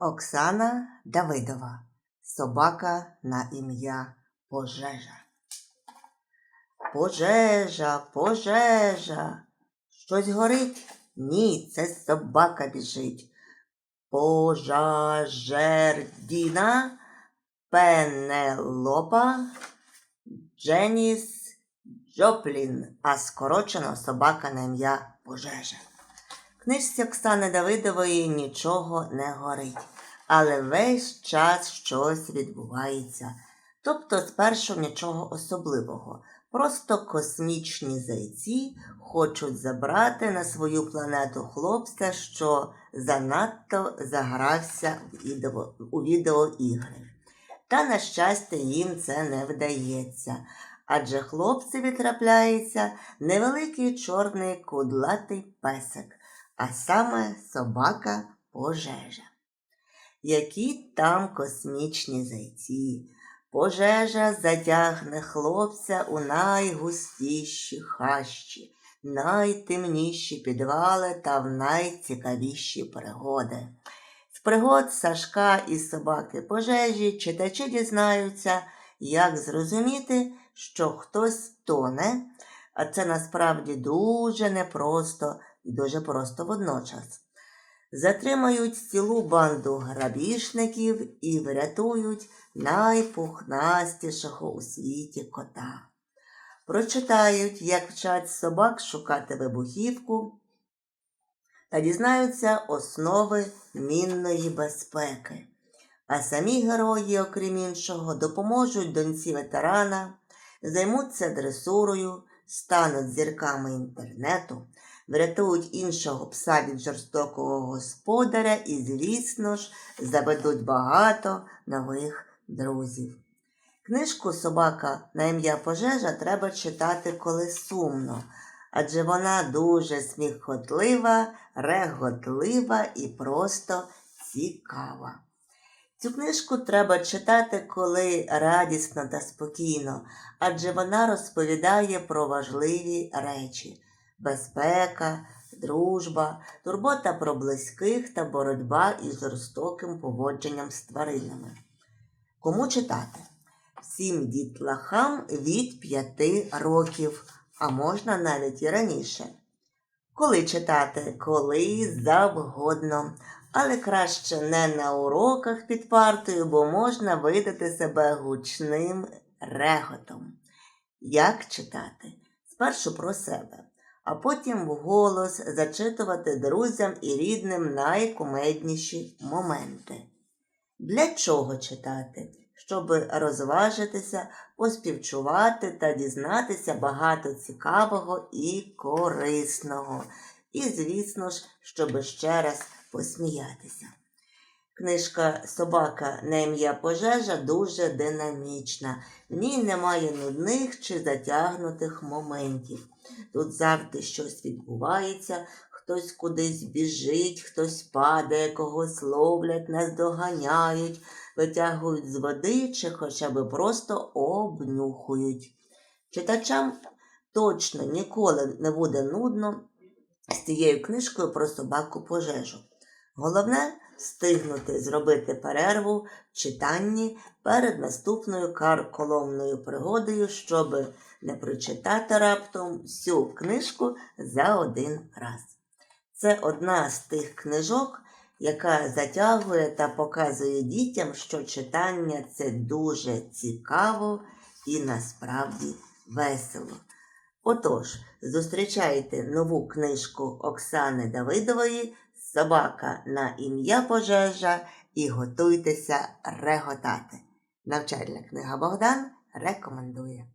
Оксана Давидова. Собака на ім'я Пожежа. Пожежа, пожежа. Щось горить? Ні, це собака біжить. Пожежердіна, Пенелопа, Дженіс Джоплін, а скорочено собака на ім'я Пожежа. Книжці Оксани Давидової нічого не горить, але весь час щось відбувається. Тобто спершу нічого особливого. Просто космічні зайці хочуть забрати на свою планету хлопця, що занадто загрався у відеоігри. Та, на щастя, їм це не вдається. Адже хлопцеві трапляється невеликий чорний кудлатий песик, а саме собака пожежа. Які там космічні зайці. Пожежа затягне хлопця у найгустіші хащі, найтемніші підвали та в найцікавіші пригоди. З пригод Сашка і собаки пожежі читачі дізнаються, як зрозуміти, що хтось тоне, а це насправді дуже непросто і дуже просто водночас. Затримають цілу банду грабіжників і врятують найпухнастішого у світі кота. Прочитають, як вчать собак шукати вибухівку та дізнаються основи мінної безпеки. А самі герої, окрім іншого, допоможуть доньці ветерана, займуться дресурою, стануть зірками інтернету, врятують іншого пса від жорстокого господаря і, звісно ж, заведуть багато нових друзів. Книжку Собака на ім'я пожежа треба читати, коли сумно, адже вона дуже сміхотлива, реготлива і просто цікава. Цю книжку треба читати, коли радісно та спокійно, адже вона розповідає про важливі речі безпека, дружба, турбота про близьких та боротьба із жорстоким поводженням з тваринами. Кому читати? Всім дітлахам від 5 років, а можна навіть і раніше. Коли читати? Коли завгодно. Але краще не на уроках під партою, бо можна видати себе гучним реготом. Як читати? Спершу про себе, а потім вголос зачитувати друзям і рідним найкумедніші моменти. Для чого читати? Щоб розважитися, поспівчувати та дізнатися багато цікавого і корисного. І, звісно ж, щоб ще раз посміятися. Книжка Собака на ім'я пожежа дуже динамічна. В ній немає нудних чи затягнутих моментів. Тут завжди щось відбувається, хтось кудись біжить, хтось падає, когось ловлять, наздоганяють, витягують з води чи хоча б просто обнюхують. Читачам точно ніколи не буде нудно з цією книжкою про собаку пожежу. Головне встигнути зробити перерву в читанні перед наступною карколомною пригодою, щоб не прочитати раптом всю книжку за один раз. Це одна з тих книжок, яка затягує та показує дітям, що читання це дуже цікаво і насправді весело. Отож, зустрічайте нову книжку Оксани Давидової Собака на ім'я пожежа і готуйтеся реготати. Навчальна книга Богдан рекомендує.